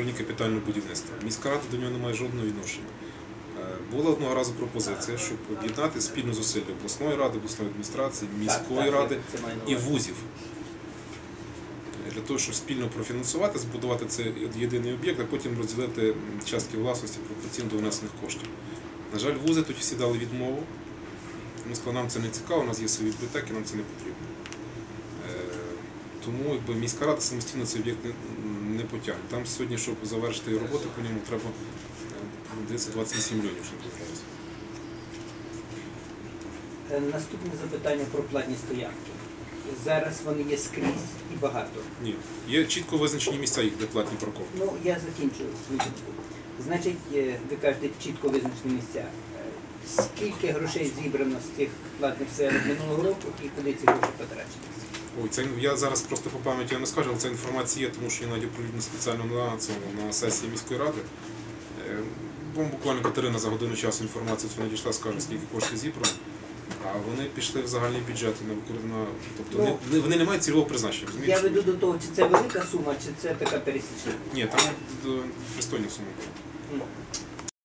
управління капітального будівництва. Міська рада до нього не має жодного відношення. Е, Була одного разу пропозиція, щоб об'єднати спільну зусилля обласної ради, обласної адміністрації, міської ради і вузів. Е, Для того, щоб спільно профінансувати, збудувати цей єдиний об'єкт, а потім розділити частки власності пропорційно до внесених коштів. На жаль, вузи тут всі дали відмову. Ми сказали, нам це не цікаво, у нас є свої бібліотеки, нам це не потрібно. Е, Тому якби, міська рада самостійно цей об'єкт не, не потягне. Там сьогодні, щоб завершити роботи по ньому, треба е, 28 мільйонів, що тут зараз. Е, Наступне запитання про платні стоянки. Зараз вони є скрізь і багато. Ні. Є чітко визначені місця їх, де платні парковки. Ну, я закінчую свою думку. Значить, е, ви кажете, чітко визначені місця. Е, Скільки грошей зібрано з цих платних стоянок минулого року і куди ці гроші потрачені? Ой, це я зараз просто по пам'яті не скажу, але ця інформація є, тому що я навіть оприлюднена спеціально на цьому на сесії міської ради. Е, Бо буквально Катерина за годину часу інформацію цю надійшла, скаже, скільки коштів зібрано. А вони пішли в загальний бюджет на виконання. Тобто Ну, вони, не мають цільового призначення. Я веду до того, чи це велика сума, чи це така пересічна. Ні, там пристойні суми були. М.